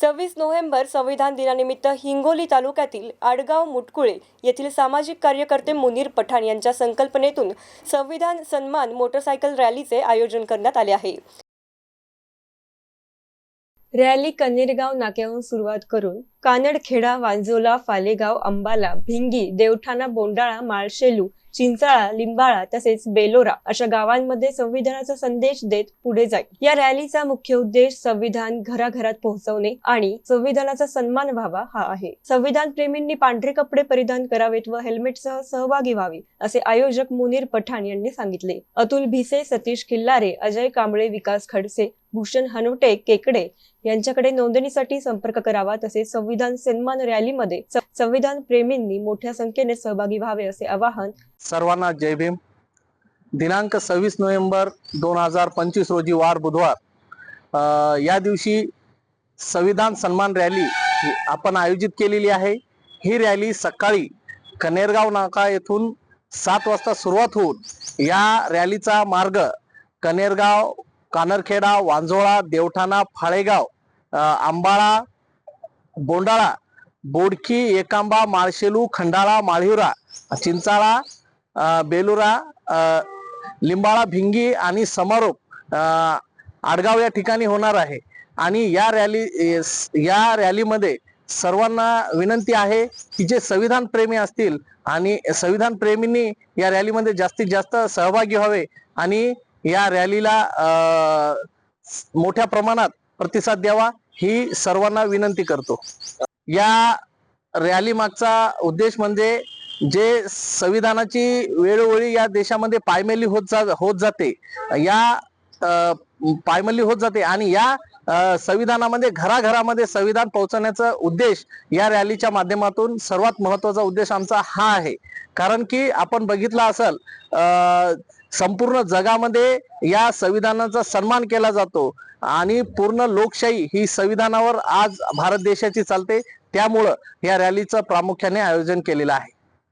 सव्वीस नोव्हेंबर संविधान दिनानिमित्त हिंगोली तालुक्यातील आडगाव मुटकुळे येथील सामाजिक कार्यकर्ते मुनीर पठाण यांच्या संकल्पनेतून संविधान सन्मान मोटरसायकल रॅलीचे आयोजन करण्यात आले आहे. रॅली कन्नेरगाव नाक्याहून सुरुवात करून कानडखेडा वांजोला फालेगाव अंबाला भिंगी देवठाणा बोंडाळा माळशेलू चिंचाळा लिंबाळा तसेच बेलोरा अशा गावांमध्ये संविधानाचा संदेश देत पुढे जाईल. या रॅलीचा मुख्य उद्देश संविधान घराघरात पोहोचवणे आणि संविधानाचा सन्मान व्हावा हा आहे. संविधान प्रेमींनी पांढरे कपडे परिधान करावेत व हेल्मेटसह सहभागी व्हावे असे आयोजक मुनीर पठाण यांनी सांगितले. अतुल भिसे सतीश किल्लारे अजय कांबळे विकास खडसे भूषण हनुटे केकडे यांच्याकडे नोंदणीसाठी संपर्क करावा तसेच संविधान सन्मान रॅलीमध्ये संविधान प्रेमींनी मोठ्या संख्येने सहभागी व्हावे असे आवाहन सर्वांना जय भीम. दिनांक सव्वीस नोव्हेंबर दोन हजार पंचवीस रोजी वार बुधवार. या दिवशी संविधान सन्मान रॅली ही आपण आयोजित केलेली आहे. ही रॅली सकाळी कनेरगाव नाका येथून सात वाजता सुरुवात होऊन या रॅलीचा मार्ग कनेरगाव कानरखेडा वांजोळा देवठाणा फाळेगाव आंबाळा बोंडाळा बोडकी एकांबा माळशेलू खंडाळा माळिवरा चिंचाळा बेलुरा लिंबाळा भिंगी आणि समारोप आडगाव या ठिकाणी होणार आहे. आणि या रॅली या रॅलीमध्ये सर्वांना विनंती आहे की जे संविधान प्रेमी असतील आणि संविधान प्रेमींनी या रॅलीमध्ये जास्तीत जास्त सहभागी व्हावे आणि या रॅलीला मोठ्या प्रमाणात प्रतिसाद द्यावा ही सर्वांना विनंती करतो. या रॅली मागचा उद्देश म्हणजे जे संविधानाची वेळोवेळी या देशामध्ये पायमेली होत जा होत जाते या पायमली पायमल्ली होत जाते आणि या संविधानामध्ये घराघरामध्ये संविधान पोहोचवण्याचा उद्देश या रॅलीच्या माध्यमातून सर्वात महत्त्वाचा उद्देश आमचा हा आहे. कारण की आपण बघितलं असेल संपूर्ण जगामध्ये या संविधानाचा सन्मान केला जातो आणि पूर्ण लोकशाही ही संविधानावर आज भारत देशाची चालते. त्यामुळं या रॅलीचं प्रामुख्याने आयोजन केलेलं आहे.